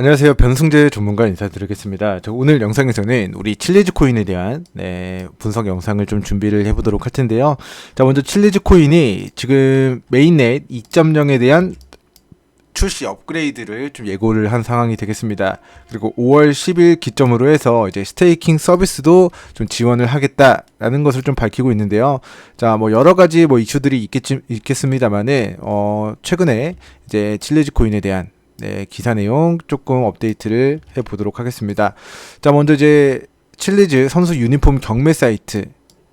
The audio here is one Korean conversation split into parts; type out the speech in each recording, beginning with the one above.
안녕하세요. 변승재 전문가 인사드리겠습니다. 저 오늘 영상에서는 우리 칠리즈 코인에 대한 네, 분석 영상을 좀 준비를 해보도록 할 텐데요. 자, 먼저 칠리즈 코인이 지금 메인넷 2.0에 대한 출시 업그레이드를 좀 예고를 한 상황이 되겠습니다. 그리고 5월 10일 기점으로 해서 이제 스테이킹 서비스도 좀 지원을 하겠다라는 것을 좀 밝히고 있는데요. 자, 뭐 여러 가지 뭐 이슈들이 있겠지, 있겠습니다만은 어, 최근에 이제 칠리즈 코인에 대한 네, 기사 내용 조금 업데이트를 해 보도록 하겠습니다. 자, 먼저 이제 칠리즈 선수 유니폼 경매 사이트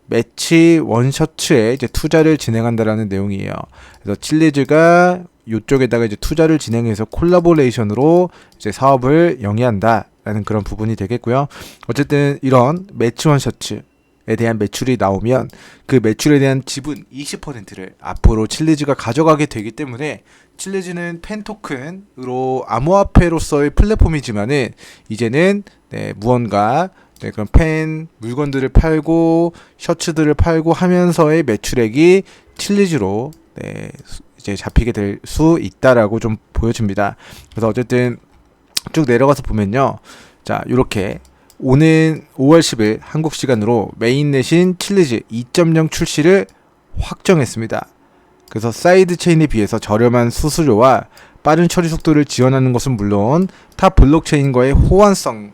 매치 원셔츠에 이제 투자를 진행한다라는 내용이에요. 그래서 칠리즈가 이쪽에다가 이제 투자를 진행해서 콜라보레이션으로 이제 사업을 영위한다라는 그런 부분이 되겠고요. 어쨌든 이런 매치 원 셔츠 에 대한 매출이 나오면 그 매출에 대한 지분 20%를 앞으로 칠리즈가 가져가게 되기 때문에 칠리즈는 팬 토큰으로 암호화폐로서의 플랫폼이지만은 이제는 네, 무언가 네, 그런 팬 물건들을 팔고 셔츠들을 팔고 하면서의 매출액이 칠리즈로 네, 이제 잡히게 될 수 있다라고 좀 보여집니다. 그래서 어쨌든 쭉 내려가서 보면요. 자, 이렇게 오는 5월 10일 한국 시간으로 메인넷인 칠리즈 2.0 출시를 확정했습니다. 그래서 사이드 체인에 비해서 저렴한 수수료와 빠른 처리 속도를 지원하는 것은 물론 타 블록체인과의 호환성을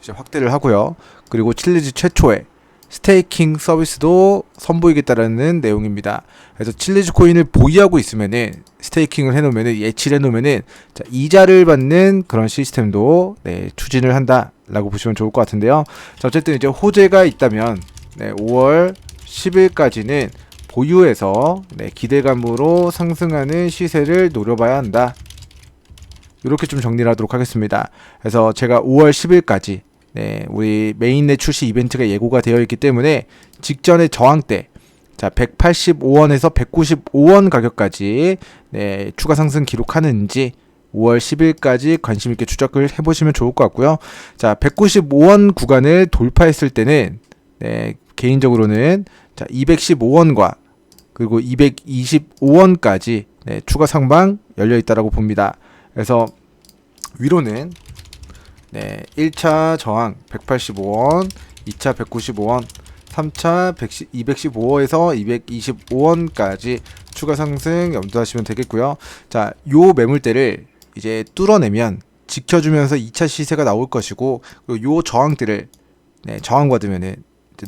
이제 확대를 하고요. 그리고 칠리즈 최초의 스테이킹 서비스도 선보이겠다라는 내용입니다. 그래서 칠리즈 코인을 보유하고 있으면은 스테이킹을 해놓으면은 예치를 해놓으면은 자, 이자를 받는 그런 시스템도 네, 추진을 한다 라고 보시면 좋을 것 같은데요. 자, 어쨌든 이제 호재가 있다면 네, 5월 10일까지는 보유해서 네, 기대감으로 상승하는 시세를 노려봐야 한다. 이렇게 좀 정리를 하도록 하겠습니다. 그래서 제가 5월 10일까지 네, 우리 메인넷 출시 이벤트가 예고가 되어 있기 때문에 직전의 저항대 자, 185원에서 195원 가격까지 네, 추가 상승 기록하는지 5월 10일까지 관심 있게 추적을 해 보시면 좋을 것 같고요. 자, 195원 구간을 돌파했을 때는 네, 개인적으로는 자, 215원과 그리고 225원까지 네, 추가 상방 열려 있다라고 봅니다. 그래서 위로는 네, 1차 저항 185원, 2차 195원, 3차 110, 215원에서 225원까지 추가 상승 염두하시면 되겠고요. 자, 요 매물대를 이제 뚫어내면 지켜주면서 2차 시세가 나올 것이고 그리고 요 저항대를 네, 저항받으면은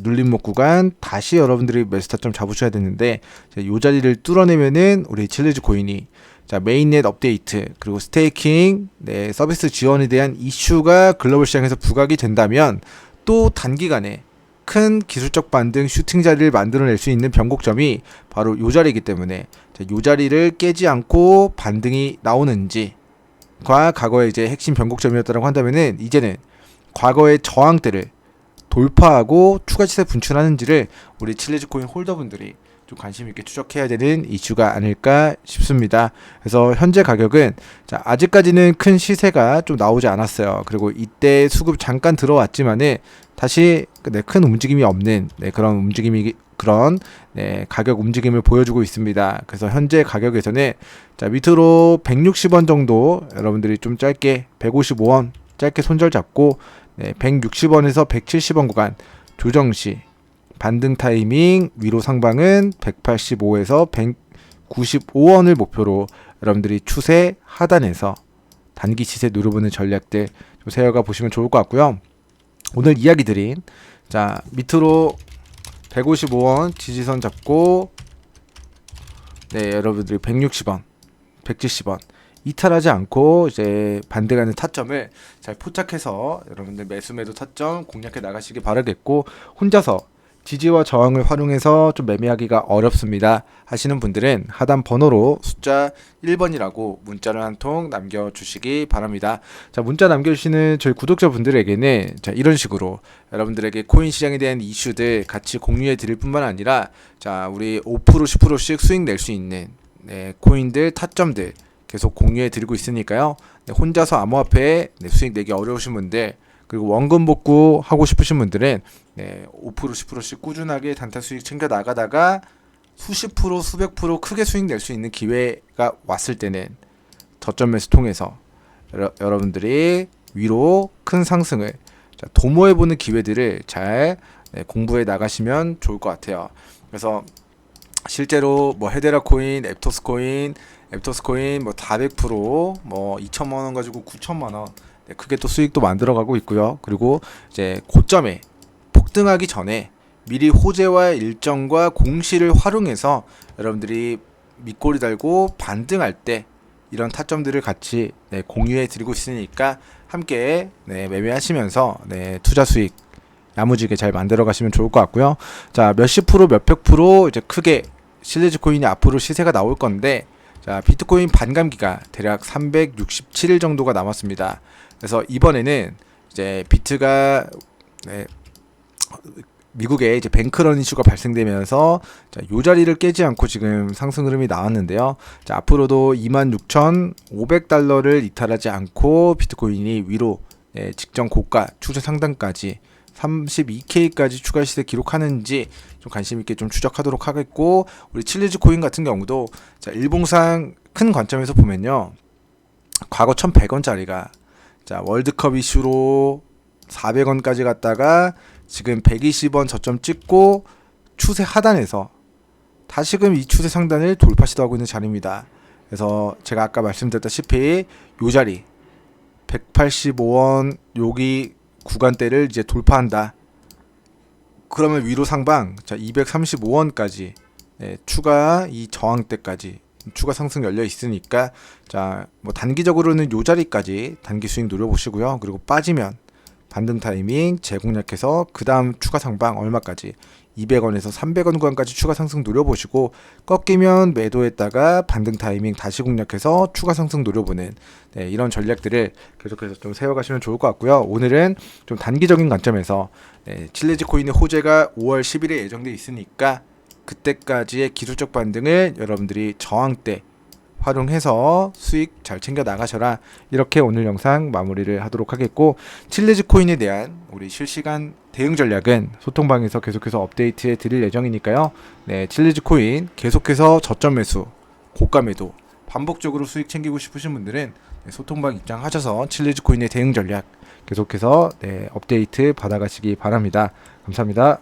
눌림목 구간 다시 여러분들이 매스타점 잡으셔야 되는데 요 자리를 뚫어내면은 우리 칠리즈 코인이 자 메인넷 업데이트 그리고 스테이킹 네, 서비스 지원에 대한 이슈가 글로벌 시장에서 부각이 된다면 또 단기간에 큰 기술적 반등 슈팅 자리를 만들어낼 수 있는 변곡점이 바로 요 자리이기 때문에 자, 요 자리를 깨지 않고 반등이 나오는지 과 과거의 이제 핵심 변곡점이었다고 한다면은 이제는 과거의 저항대를 돌파하고 추가 시세 분출하는지를 우리 칠레즈 코인 홀더분들이 좀 관심 있게 추적해야 되는 이슈가 아닐까 싶습니다. 그래서 현재 가격은 자, 아직까지는 큰 시세가 좀 나오지 않았어요. 그리고 이때 수급 잠깐 들어왔지만은 다시 네, 큰 움직임이 없는 네, 그런 움직임이 그런 네, 가격 움직임을 보여주고 있습니다. 그래서 현재 가격에서는 자, 밑으로 160원 정도 여러분들이 좀 짧게 155원 짧게 손절 잡고 네, 160원에서 170원 구간 조정 시 반등 타이밍 위로 상방은 185에서 195원을 목표로 여러분들이 추세 하단에서 단기 시세 누려보는 전략들 좀 세워가 보시면 좋을 것 같고요. 오늘 이야기 드린 자 밑으로 155원 지지선 잡고 네 여러분들이 160원 170원. 이탈하지 않고 이제 반대가는 타점을 잘 포착해서 여러분들 매수 매도 타점 공략해 나가시기 바라겠고 혼자서 지지와 저항을 활용해서 좀 매매하기가 어렵습니다 하시는 분들은 하단 번호로 숫자 1번이라고 문자를 한 통 남겨주시기 바랍니다. 자 문자 남겨주시는 저희 구독자분들에게는 자 이런 식으로 여러분들에게 코인 시장에 대한 이슈들 같이 공유해 드릴 뿐만 아니라 자 우리 5% 10%씩 수익 낼 수 있는 네, 코인들 타점들 계속 공유해 드리고 있으니까요. 네, 혼자서 암호화폐에 네, 수익 내기 어려우신 분들 그리고 원금 복구 하고 싶으신 분들은 네, 5% 10%씩 꾸준하게 단타 수익 챙겨 나가다가 수십 프로 수백 프로 크게 수익 낼 수 있는 기회가 왔을 때는 저점 매수 통해서 여러, 여러분들이 위로 큰 상승을 자, 도모해 보는 기회들을 잘 네, 공부해 나가시면 좋을 것 같아요. 그래서 실제로 뭐 헤데라 코인, 앱토스 코인, 앱토스 코인 뭐 400%뭐 2천만 원 가지고 9천만 원 네, 크게 또 수익도 만들어가고 있고요. 그리고 이제 고점에 폭등하기 전에 미리 호재와 일정과 공시를 활용해서 여러분들이 밑꼬리 달고 반등할 때 이런 타점들을 같이 네, 공유해 드리고 있으니까 함께 네, 매매하시면서 네, 투자 수익 야무지게 잘 만들어 가시면 좋을 것 같고요. 자, 몇십 프로, 몇백 프로 이제 크게 실리즈 코인이 앞으로 시세가 나올 건데 자, 비트코인 반감기가 대략 367일 정도가 남았습니다. 그래서 이번에는 이제 비트가 네, 미국에 이제 뱅크런 이슈가 발생되면서 자, 요 자리를 깨지 않고 지금 상승 흐름이 나왔는데요. 자, 앞으로도 26,500달러를 이탈하지 않고 비트코인이 위로 예, 직전 고가 추세 상단까지 32K까지 추가 시세 기록하는지 좀 관심 있게 좀 추적하도록 하겠고 우리 칠리즈 코인 같은 경우도 자, 일봉상 큰 관점에서 보면요. 과거 1,100원짜리가 자, 월드컵 이슈로 400원까지 갔다가 지금 120원 저점 찍고 추세 하단에서 다시금 이 추세 상단을 돌파 시도하고 있는 자리입니다. 그래서 제가 아까 말씀드렸다시피 요 자리 185원 여기 구간대를 이제 돌파한다. 그러면 위로 상방 자 235원까지 네, 추가 이 저항대까지 추가 상승 열려 있으니까 자 뭐 단기적으로는 요 자리까지 단기 수익 노려보시고요. 그리고 빠지면 반등 타이밍 재공략해서 그 다음 추가 상방 얼마까지 200원에서 300원 구간까지 추가 상승 노려보시고 꺾이면 매도했다가 반등 타이밍 다시 공략해서 추가 상승 노려보는 네, 이런 전략들을 계속해서 좀 세워가시면 좋을 것 같고요. 오늘은 좀 단기적인 관점에서 네, 칠레지 코인의 호재가 5월 10일에 예정돼 있으니까 그때까지의 기술적 반등을 여러분들이 저항대 활용해서 수익 잘 챙겨 나가셔라. 이렇게 오늘 영상 마무리를 하도록 하겠고 칠레즈 코인에 대한 우리 실시간 대응 전략은 소통방에서 계속해서 업데이트해 드릴 예정이니까요. 네, 칠레즈 코인 계속해서 저점 매수, 고가 매도 반복적으로 수익 챙기고 싶으신 분들은 네, 소통방 입장하셔서 칠레즈 코인의 대응 전략 계속해서 네, 업데이트 받아가시기 바랍니다. 감사합니다.